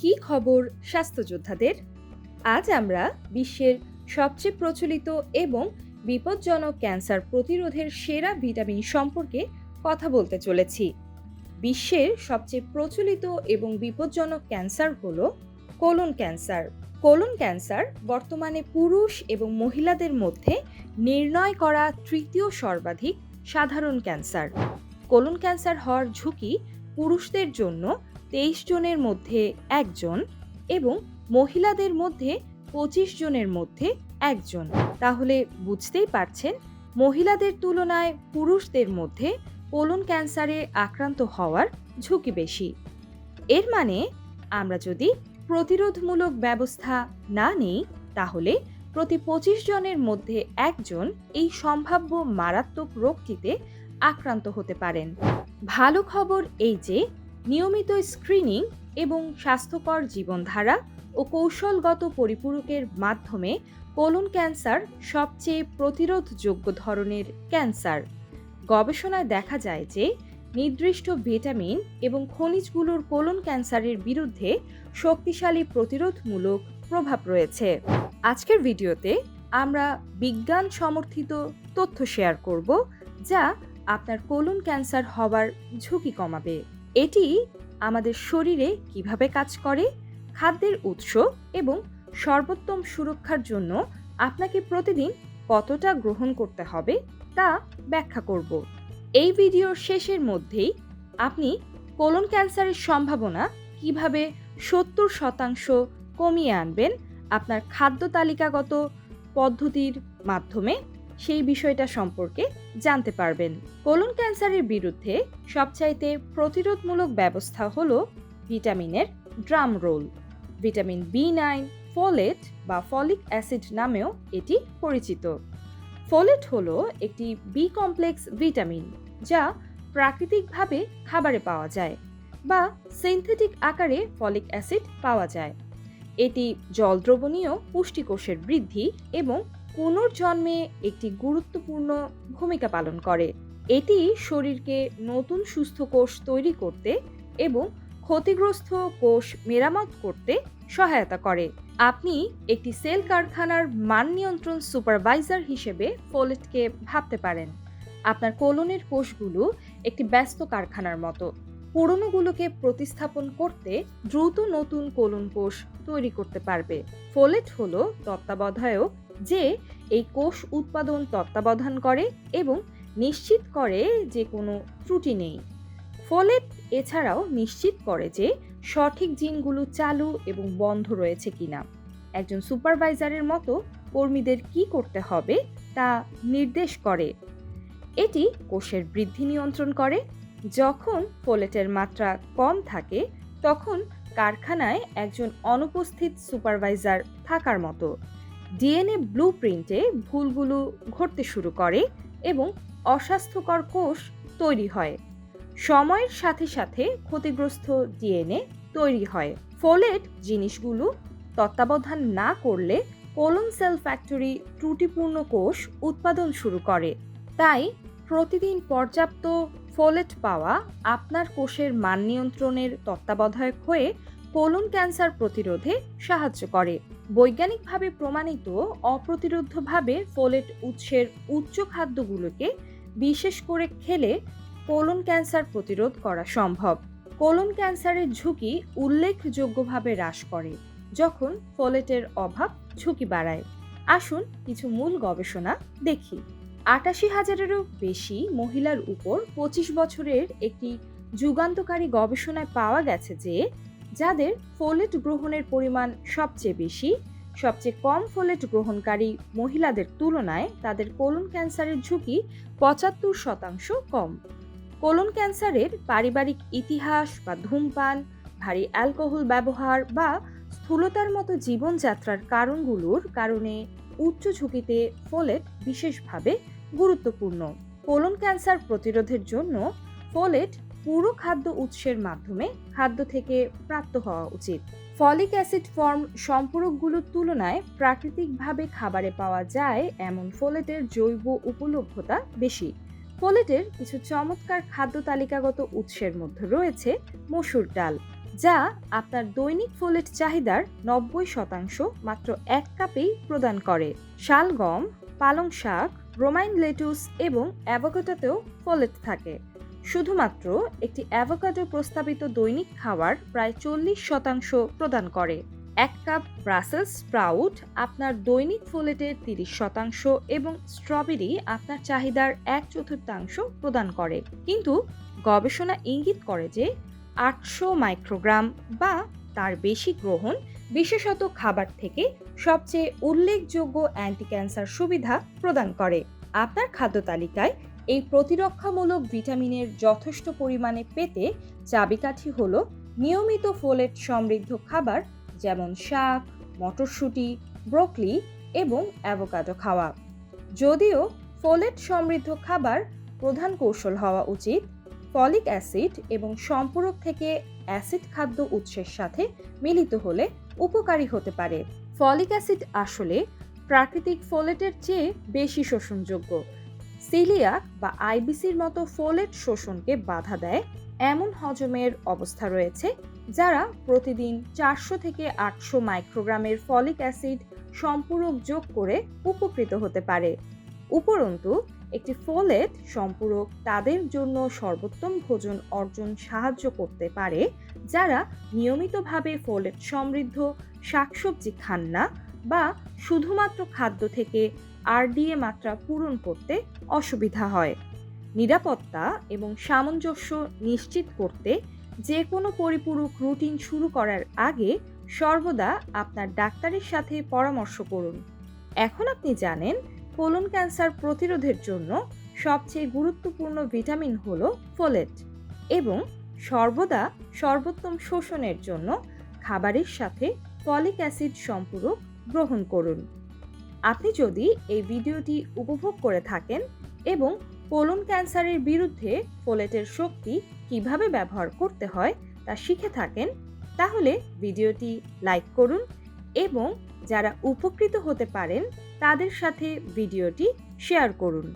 কি খবর স্বাস্থ্য যোদ্ধাদের? আজ আমরা বিশ্বের সবচেয়ে প্রচলিত এবং বিপজ্জনক ক্যান্সার প্রতিরোধের সেরা ভিটামিন সম্পর্কে কথা বলতে চলেছি। বিশ্বের সবচেয়ে প্রচলিত এবং বিপজ্জনক ক্যান্সার হল কোলন ক্যান্সার। কোলন ক্যান্সার বর্তমানে পুরুষ এবং মহিলাদের মধ্যে নির্ণয় করা তৃতীয় সর্বাধিক সাধারণ ক্যান্সার। কোলন ক্যান্সার হওয়ার ঝুঁকি পুরুষদের জন্য তেইশ জনের মধ্যে একজন এবং মহিলাদের মধ্যে পঁচিশ জনের মধ্যে একজন। তাহলে বুঝতেই পারছেন, মহিলাদের তুলনায় পুরুষদের মধ্যে কোলন ক্যান্সারে আক্রান্ত হওয়ার ঝুঁকি বেশি। এর মানে আমরা যদি প্রতিরোধমূলক ব্যবস্থা না নিই, তাহলে প্রতি পঁচিশ জনের মধ্যে একজন এই সম্ভাব্য মারাত্মক রোগটিতে আক্রান্ত হতে পারেন। ভালো খবর এই যে নিয়মিত স্ক্রিনিং এবং স্বাস্থ্যকর জীবনধারা ও কৌশলগত পরিপূরকের মাধ্যমে কোলন ক্যান্সার সবচেয়ে প্রতিরোধযোগ্য ধরনের ক্যান্সার। গবেষণায় দেখা যায় যে, নির্দিষ্ট ভিটামিন এবং খনিজগুলোর কোলন ক্যান্সারের বিরুদ্ধে শক্তিশালী প্রতিরোধমূলক প্রভাব রয়েছে। আজকের ভিডিওতে আমরা বিজ্ঞান সমর্থিত তথ্য শেয়ার করব, যা আপনার কোলন ক্যান্সার হওয়ার ঝুঁকি কমাবে। এটি আমাদের শরীরে কীভাবে কাজ করে, খাদ্যের উৎস এবং সর্বোত্তম সুরক্ষার জন্য আপনাকে প্রতিদিন কতটা গ্রহণ করতে হবে তা ব্যাখ্যা করব। এই ভিডিওর শেষের মধ্যেই আপনি কোলন ক্যান্সারের সম্ভাবনা কীভাবে সত্তর শতাংশ কমিয়ে আনবেন, আপনার খাদ্য তালিকাগত পদ্ধতির মাধ্যমে সেই বিষয়টা সম্পর্কে জানতে পারবেন। কোলন ক্যান্সারের বিরুদ্ধে সবচাইতে প্রতিরোধমূলক ব্যবস্থা হল ভিটামিনের drum roll. Vitamin B nine, folate বা ফলিক অ্যাসিড নামেও এটি পরিচিত। ফোলেট হলো একটি বি কমপ্লেক্স ভিটামিন যা প্রাকৃতিকভাবে খাবারে পাওয়া যায় বা সিনথেটিক আকারে ফলিক অ্যাসিড পাওয়া যায়। এটি জলদ্রবণীয় পুষ্টিকোষের বৃদ্ধি এবং পুনর্জন্মে একটি গুরুত্বপূর্ণ ভূমিকা পালন করে। এটি শরীরকে নতুন সুস্থ কোষ তৈরি করতে এবং ক্ষতিগ্রস্ত কোষ মেরামত করতে সহায়তা করে। আপনি একটি সেল কারখানার মান নিয়ন্ত্রণ সুপারভাইজার হিসেবে ফোলেটকে ভাবতে পারেন। আপনার কোলনের কোষগুলো একটি ব্যস্ত কারখানার মতো। পুরনোগুলোকে প্রতিস্থাপন করতে দ্রুত নতুন কোলন কোষ তৈরি করতে পারবে। ফোলেট হলো তত্ত্বাবধায়ক যে এই কোষ উৎপাদন তত্ত্বাবধান করে এবং নিশ্চিত করে যে কোনো ত্রুটি নেই। ফোলেট এছাড়াও নিশ্চিত করে যে সঠিক জিনগুলো চালু এবং বন্ধ রয়েছে কিনা। একজন সুপারভাইজারের মতো কর্মীদের কি করতে হবে তা নির্দেশ করে। এটি কোষের বৃদ্ধি নিয়ন্ত্রণ করে। যখন ফোলেটের মাত্রা কম থাকে, তখন কারখানায় একজন অনুপস্থিত সুপারভাইজার থাকার মতো। ডিএনএ ব্লু প্রিন্টে ভুলগুলো ঘটতে শুরু করে এবং অস্বাস্থ্যকর কোষ তৈরি হয়। সময়ের সাথে সাথে ক্ষতিগ্রস্ত ডিএনএ তৈরি হয়। ফোলেট জিনিসগুলো তত্ত্বাবধান না করলে কোলন সেল ফ্যাক্টরি ত্রুটিপূর্ণ কোষ উৎপাদন শুরু করে। তাই প্রতিদিন পর্যাপ্ত ফোলেট পাওয়া আপনার কোষের মান নিয়ন্ত্রণের তত্ত্বাবধায়ক হয়ে কোলন ক্যান্সার প্রতিরোধে সাহায্য করে। বৈজ্ঞানিকভাবে প্রমাণিত অপ্রতিরোধ্যভাবে ফোলেট উৎসের উচ্চ খাদ্যগুলোকে বিশেষ করে খেলে কোলন ক্যান্সার প্রতিরোধ করা সম্ভব। কোলন ক্যান্সারের ঝুঁকি উল্লেখযোগ্যভাবে হ্রাস করে, যখন ফোলেটের অভাব ঝুঁকি বাড়ায়। আসুন কিছু মূল গবেষণা দেখি। আটাশি হাজারেরও বেশি মহিলার উপর পঁচিশ বছরের একটি যুগান্তকারী গবেষণায় পাওয়া গেছে যে যাদের ফোলেট গ্রহণের পরিমাণ সবচেয়ে বেশি, সবচেয়ে কম ফোলেট গ্রহণকারী মহিলাদের তুলনায় তাদের কোলন ক্যান্সারের ঝুঁকি পঁচাত্তর শতাংশ কম। কোলন ক্যান্সারের পারিবারিক ইতিহাস বা ধূমপান, ভারী অ্যালকোহল ব্যবহার বা স্থূলতার মতো জীবনযাত্রার কারণগুলোর কারণে উচ্চ ঝুঁকিতে ফোলেট বিশেষভাবে গুরুত্বপূর্ণ। কোলন ক্যান্সার প্রতিরোধের জন্য ফোলেট পুরো খাদ্য উৎসের মাধ্যমে খাদ্য থেকে প্রাপ্ত হওয়া উচিত। ফলিক অ্যাসিড ফর্ম সম্পূরকগুলোর তুলনায় প্রাকৃতিকভাবে খাবারে পাওয়া যায় এমন ফোলেটের জৈব উপলব্ধতা বেশি। ফোলেটের কিছু চমৎকার খাদ্য তালিকাগত উৎসের মধ্যে রয়েছে মসুর ডাল, যা আপনার দৈনিক ফোলেট চাহিদার নব্বই শতাংশ মাত্র এক কাপেই প্রদান করে। শালগম, পালং শাক রোমাইন লেটুস এবং অ্যাভোকাডোতেও ফোলেট থাকে। শুধুমাত্র একটি অ্যাভোকাডো প্রস্তাবিত দৈনিক খাবার প্রায় চল্লিশ শতাংশ প্রদান করে। এক কাপ ব্রাসেলস স্প্রাউট আপনার দৈনিক ফোলেটের তিরিশ শতাংশ এবং স্ট্রবেরি আপনার চাহিদার এক চতুর্থাংশ প্রদান করে। কিন্তু গবেষণা ইঙ্গিত করে যে আটশো মাইক্রোগ্রাম বা তার বেশি গ্রহণ বিশেষত খাবার থেকে সবচেয়ে উল্লেখযোগ্য অ্যান্টি ক্যান্সার সুবিধা প্রদান করে। আপনার খাদ্য তালিকায় এই প্রতিরক্ষামূলক ভিটামিনের যথেষ্ট পরিমাণে পেতে চাবিকাঠি হল নিয়মিত ফোলেট সমৃদ্ধ খাবার যেমন শাক, মটরশুঁটি, ব্রোকলি এবং অ্যাভোকাডো খাওয়া। যদিও ফোলেট সমৃদ্ধ খাবার প্রধান কৌশল হওয়া উচিত, ফলিক অ্যাসিড এবং সম্পূরক থেকে অ্যাসিড খাদ্য উৎসের সাথে মিলিত হলে উপকারী হতে পারে। ফলিক অ্যাসিড আসলে প্রাকৃতিক ফোলেটের চেয়ে বেশি শোষণযোগ্য। সিলিয়াক বা আইবিসির মতো ফোলেট শোষণকে বাধা দেয় এমন হজমের অবস্থা রয়েছে, যারা প্রতিদিন চারশো থেকে আটশো মাইক্রোগ্রামের ফলিক অ্যাসিড সম্পূরক যোগ করে উপকৃত হতে পারে। উপরন্তু একটি ফোলেট সম্পূরক তাদের জন্য সর্বোত্তম ভোজন অর্জন সাহায্য করতে পারে, যারা নিয়মিতভাবে ফোলেট সমৃদ্ধ, শাকসবজি খান না বা শুধুমাত্র খাদ্য থেকে আরডিএ মাত্রা পূরণ করতে অসুবিধা হয়। নিরাপত্তা এবং সামঞ্জস্য নিশ্চিত করতে যে কোনো পরিপূরক রুটিন শুরু করার আগে সর্বদা আপনার ডাক্তারের সাথে পরামর্শ করুন। এখন আপনি জানেন কোলন ক্যান্সার প্রতিরোধের জন্য সবচেয়ে গুরুত্বপূর্ণ ভিটামিন হল ফোলেট এবং সর্বদা সর্বোত্তম শোষণের জন্য খাবারের সাথে ফলিক অ্যাসিড সম্পূরক গ্রহণ করুন। আপনি যদি এই ভিডিওটি উপভোগ করে থাকেন এবং কোলন ক্যান্সারের বিরুদ্ধে ফোলেটের শক্তি কীভাবে ব্যবহার করতে হয় তা শিখে থাকেন, তাহলে ভিডিওটি লাইক করুন এবং যারা উপকৃত হতে পারেন তাদের সাথে ভিডিওটি শেয়ার করুন।